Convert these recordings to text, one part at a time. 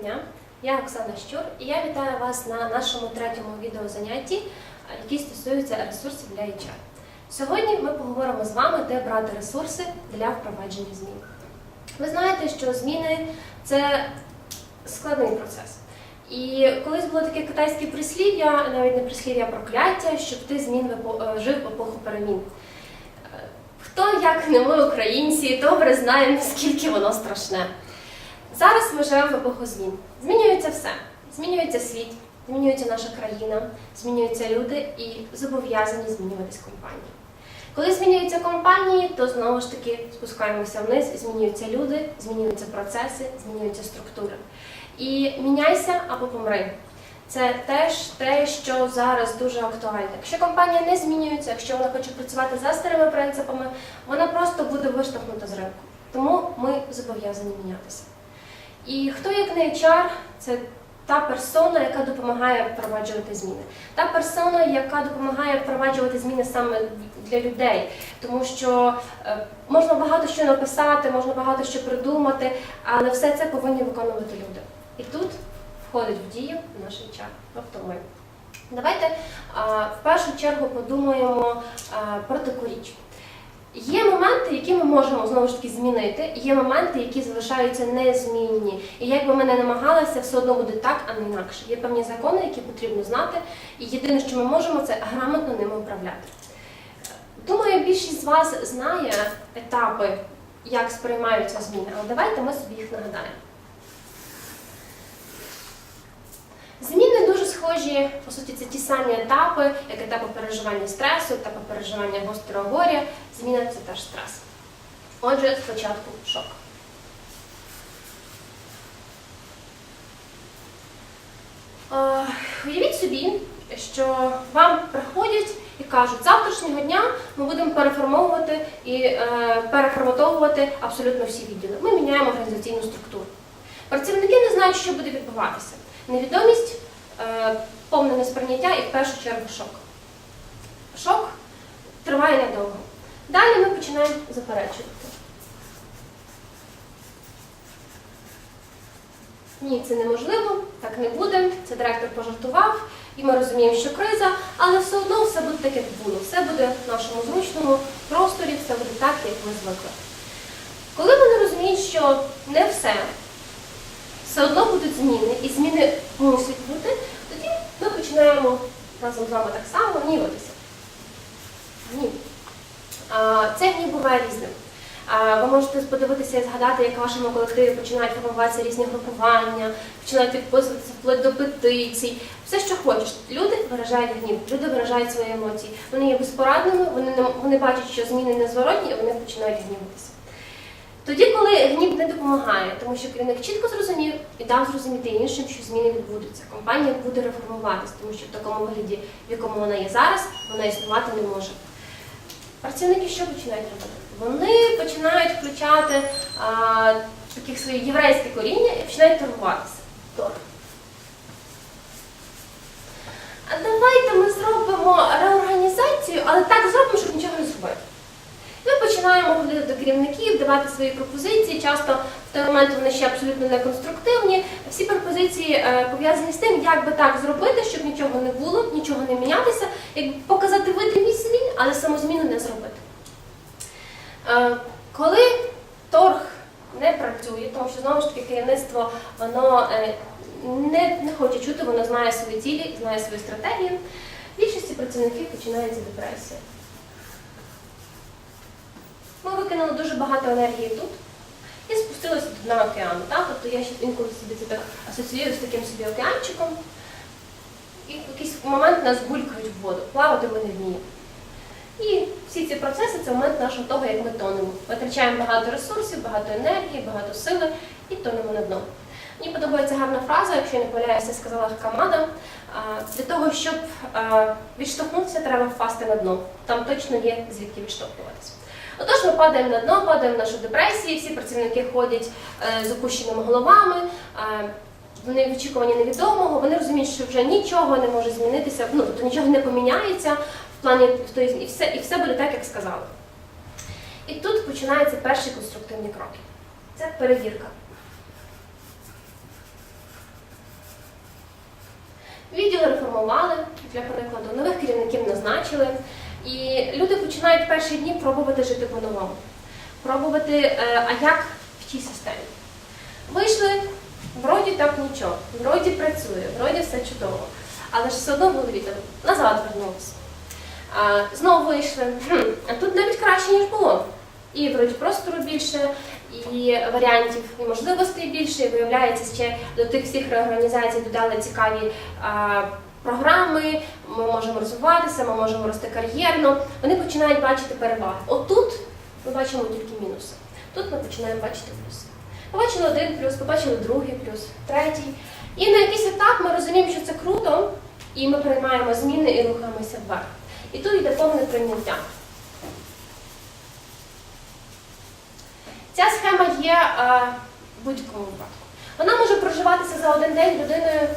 дня, я Оксана Щур і я вітаю вас на нашому третьому відеозанятті, е, який стосується ресурсів для HR. Сьогодні ми поговоримо з вами, де брати ресурси для впровадження змін. Ви знаєте, що зміни це складний процес. І колись було таке китайське прислів'я, навіть не прислів'я а прокляття, щоб ти змін е, жив епоху перемін. Е, Хто, як не ми, українці, добре знає, наскільки воно страшне. Зараз ми живемо в епоху змін. Змінюється все. Змінюється світ, змінюється наша країна, змінюються люди і зобов'язані змінюватись компанії. Коли змінюються компанії, то знову ж таки спускаємося вниз, змінюються люди, змінюються процеси, змінюються структури. І міняйся або помри. Це теж те, що зараз дуже актуально. Якщо компанія не змінюється, якщо вона хоче працювати за старими принципами, вона просто буде виштовхнута з ринку. Тому ми зобов'язані мінятися. І хто як не HR, це та персона, яка допомагає впроваджувати зміни. Та персона, яка допомагає впроваджувати зміни саме для людей. Тому що е, можна багато що написати, можна багато що придумати, але все це повинні виконувати люди. І тут входить в дію наш HR, тобто ми. Давайте в першу чергу подумаємо про таку річ. Є моменти, які ми можемо знову ж таки змінити, є моменти, які залишаються незмінні. І як би ми не намагалися, все одно буде так, а не інакше. Є певні закони, які потрібно знати, і єдине, що ми можемо, це грамотно ними управляти. Думаю, більшість з вас знає етапи, як сприймаються зміни, але давайте ми собі їх нагадаємо. Зміни дуже схожі, по суті, це ті самі етапи, як етапи переживання стресу, етапи переживання гострого горя. Зміна це теж стрес. Отже, спочатку шок. Уявіть собі, що вам приходять і кажуть, з завтрашнього дня ми будемо переформовувати і е, переформатовувати абсолютно всі відділи. Ми міняємо організаційну структуру. Працівники не знають, що буде відбуватися. Невідомість, повне несприйняття і в першу чергу шок. Шок триває недовго. Далі ми починаємо заперечувати. Ні, це неможливо, так не буде. Це директор пожартував, і ми розуміємо, що криза, але все одно все буде так, як було. Все буде в нашому зручному просторі, все буде так, як ми звикли. Коли вони розуміють, що не все, все одно будуть зміни, і зміни мусять бути, тоді ми починаємо разом з вами так само гніватися. Гнів. Це гнів буває різним. Ви можете подивитися і згадати, як в вашому колективі починають формуватися різні групування, починають підписуватися вплоть до петицій, все, що хочеш. Люди виражають гнів, люди виражають свої емоції. Вони є безпорадними, вони, не, вони бачать, що зміни незворотні, і вони починають гніватися. Тоді, коли гнів не допомагає, тому що керівник чітко зрозумів і дав зрозуміти іншим, що зміни відбудуться. Компанія буде реформуватись, тому що в такому вигляді, в якому вона є зараз, вона існувати не може. Працівники що починають робити? Вони починають включати а, таких своє єврейське коріння і починають торгуватися. Торг. А давайте ми зробимо реорганізацію, але так зробимо, щоб нічого не зробити. Ми починаємо ходити до керівників, давати свої пропозиції. Часто в той момент вони ще абсолютно не конструктивні. Всі пропозиції е, пов'язані з тим, як би так зробити, щоб нічого не було, нічого не мінятися, як показати видимість змін, але саму зміну не зробити. Е, Коли торг не працює, тому що знову ж таки керівництво воно е, не, не хоче чути, воно знає свої цілі, знає свої стратегії. В більшості працівників починається депресія. Ми викинули дуже багато енергії тут і спустилися до дна океану. Так? Тобто я ще інколи собі це так асоціюю з таким собі океанчиком. І в якийсь момент нас булькають в воду. Плавати ми не вміємо. І всі ці процеси це момент нашого того, як ми тонемо. Витрачаємо багато ресурсів, багато енергії, багато сили і тонемо на дно. Мені подобається гарна фраза, якщо я не помиляюся, сказала Камада. Для того, щоб відштовхнутися, треба впасти на дно. Там точно є звідки відштовхуватися. Отож, ми падаємо на дно, падаємо в нашу депресію, всі працівники ходять е, з опущеними головами, е, вони в очікуванні невідомого, вони розуміють, що вже нічого не може змінитися, ну, тобто нічого не поміняється в плані в і все, і все буде так, як сказали. І тут починаються перші конструктивні кроки. Це перевірка. Відділи реформували, для прикладу, нових керівників назначили. І люди починають перші дні пробувати жити по-новому. Пробувати, е, а як в тій системі. Вийшли, вроді так нічого, вроді працює, вроді все чудово. Але ж все одно в голові назад вернулися. Знову вийшли, хм, а тут навіть краще, ніж було. І вроді простору більше, і варіантів, і можливостей більше, і виявляється, ще до тих всіх реорганізацій додали цікаві програми, ми можемо розвиватися, ми можемо рости кар'єрно. Вони починають бачити переваги. Отут ми бачимо тільки мінуси. Тут ми починаємо бачити плюси. Побачили один плюс, побачили другий плюс, третій. І на якийсь етап ми розуміємо, що це круто, і ми приймаємо зміни і рухаємося вверх. І тут йде повне прийняття. Ця схема є е, в будь-якому випадку. Вона може проживатися за один день людиною,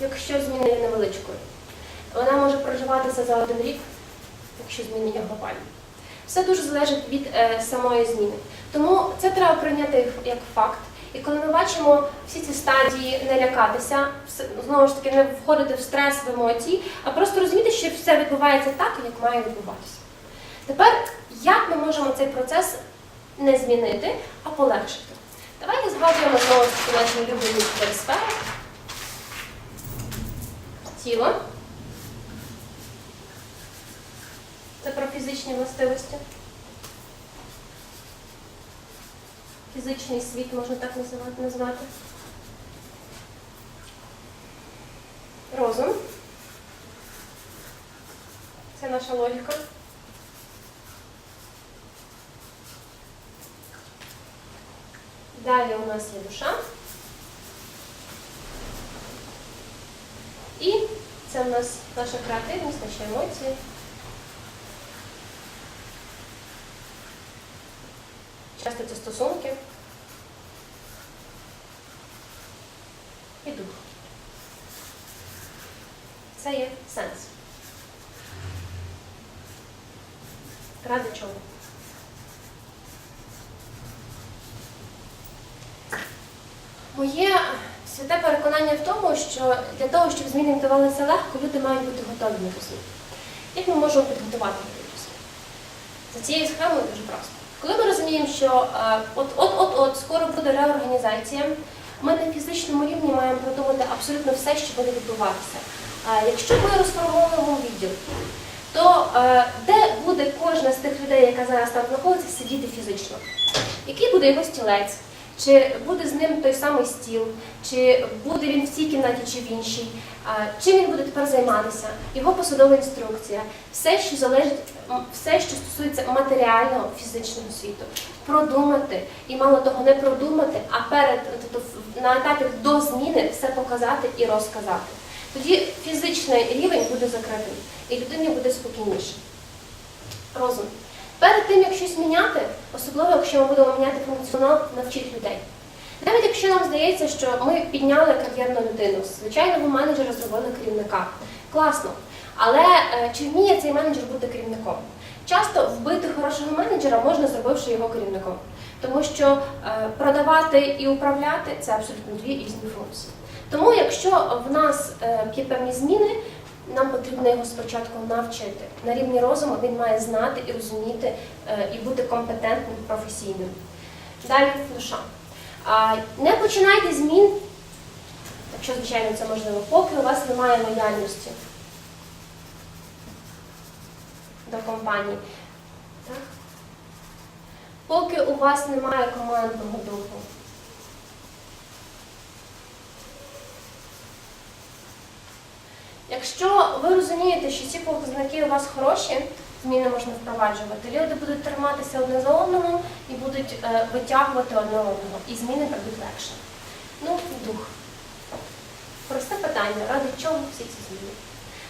якщо зміни є невеличкою. Вона може проживатися за один рік, якщо зміни є глобальні. Все дуже залежить від е, самої зміни. Тому це треба прийняти як- факт. І коли ми бачимо всі ці стадії, не лякатися, знову ж таки, не входити в стрес, в емоції, а просто розуміти, що все відбувається так, як має відбуватися. Тепер, як ми можемо цей процес не змінити, а полегшити? Давайте згадуємо знову таки наші улюблені сфери. Тіло. Це про фізичні властивості. Фізичний світ можна так назвати. Розум. Це наша логіка. Далі у нас є душа. І це у нас наша креативність, наші емоції. Часто це стосунки. І дух. Це є сенс. Ради чого? Моє святе переконання в тому, що для того, щоб зміни відбувалися легко, люди мають бути готові до змін. Як ми можемо підготувати людей до? За цією схемою дуже просто. Коли ми розуміємо, що е, от-от-от скоро буде реорганізація, ми на фізичному рівні маємо продумати абсолютно все, що буде відбуватися. Е, Якщо ми розформовуємо відділ, то е, де буде кожна з тих людей, яка зараз там знаходиться, сидіти фізично? Який буде його стілець? Чи буде з ним той самий стіл, чи буде він в цій кімнаті чи в іншій, чим він буде тепер займатися, його посадова інструкція, все, що залежить, все, що стосується матеріального фізичного світу, продумати і мало того, не продумати, а перед на етапі до зміни все показати і розказати. Тоді фізичний рівень буде закритий, і людині буде спокійніше. Розум. Перед тим, як щось міняти, особливо якщо ми будемо міняти функціонал, навчіть людей. Навіть якщо нам здається, що ми підняли кар'єрну людину, звичайного менеджера зробили керівника. Класно. Але е, чи вміє цей менеджер бути керівником? Часто вбити хорошого менеджера можна, зробивши його керівником. Тому що е, продавати і управляти це абсолютно дві різні функції. Тому, якщо в нас е, є певні зміни, нам потрібно його спочатку навчити. На рівні розуму він має знати і розуміти е, і бути компетентним, професійним. Далі душа. Не починайте змін, якщо, звичайно, це можливо, поки у вас немає лояльності до компанії. Так? Поки у вас немає командного духу. Якщо ви розумієте, що ці показники у вас хороші, зміни можна впроваджувати, люди будуть триматися одне за одному і будуть е, витягувати одне одного, і зміни прийдуть легше. Ну, дух. Просте питання, ради чого всі ці зміни?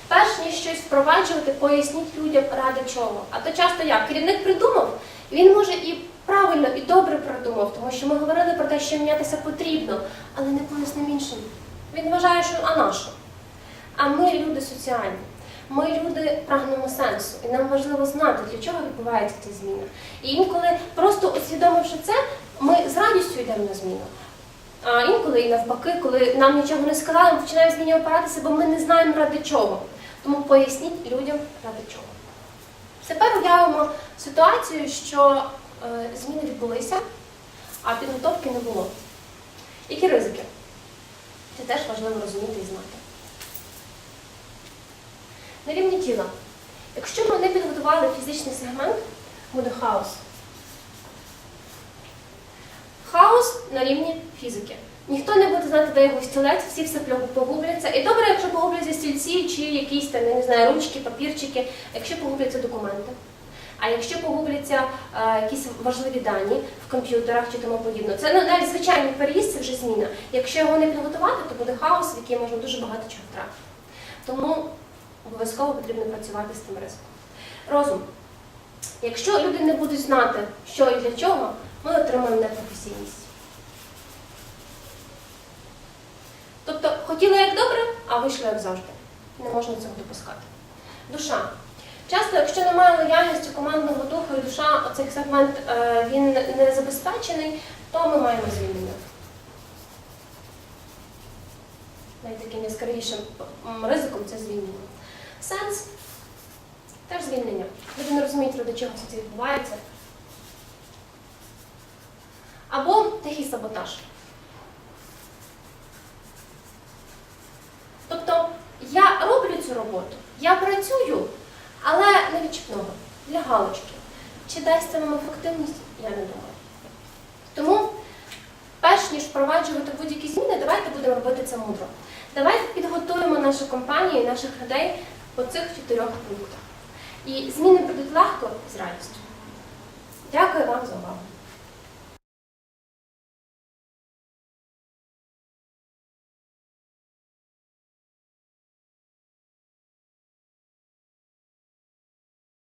Перш ніж щось впроваджувати, поясніть людям ради чого. А то часто як? Керівник придумав, він може і правильно, і добре придумав, тому що ми говорили про те, що мінятися потрібно, але не поясним іншим. Він вважає, що а на? А ми люди соціальні. Ми люди прагнемо сенсу, і нам важливо знати, для чого відбуваються ці зміни. І інколи, просто усвідомивши це, ми з радістю йдемо на зміну. А інколи і навпаки, коли нам нічого не сказали, ми починаємо з опиратися, бо ми не знаємо ради чого. Тому поясніть людям ради чого. Тепер уявимо ситуацію, що е, зміни відбулися, а підготовки не було. Які ризики? Це теж важливо розуміти і знати. На рівні тіла. Якщо ми не підготували фізичний сегмент, буде хаос. Хаос на рівні фізики. Ніхто не буде знати, де його стілець, всі все погубляться. І добре, якщо погубляться стільці чи якісь там, не знаю, ручки, папірчики, якщо погубляться документи. А якщо погубляться е, якісь важливі дані в комп'ютерах чи тому подібне, це ну, навіть звичайний переїзд, це вже зміна. Якщо його не підготувати, то буде хаос, в який можна дуже багато чого втратити. Тому обов'язково потрібно працювати з тим ризиком. Розум. Якщо люди не будуть знати, що і для чого, ми отримаємо непрофесійність. Тобто хотіли як добре, а вийшло як завжди. Не можна цього допускати. Душа. Часто, якщо немає лояльності командного духу і душа, оцей сегмент е, він не забезпечений, то ми маємо звільнення. Навіть таким яскравішим ризиком це звільнення. Сенс теж звільнення. Люди не розуміють, ради чого все це відбувається. Або тихий саботаж. Тобто я роблю цю роботу, я працюю, але не відчіпного, для галочки. Чи дасть це нам ефективність, я не думаю. Тому, перш ніж впроваджувати будь-які зміни, давайте будемо робити це мудро. Давайте підготуємо нашу компанію і наших людей по цих чотирьох пунктах. І зміни будуть легко з радістю. Дякую вам за увагу.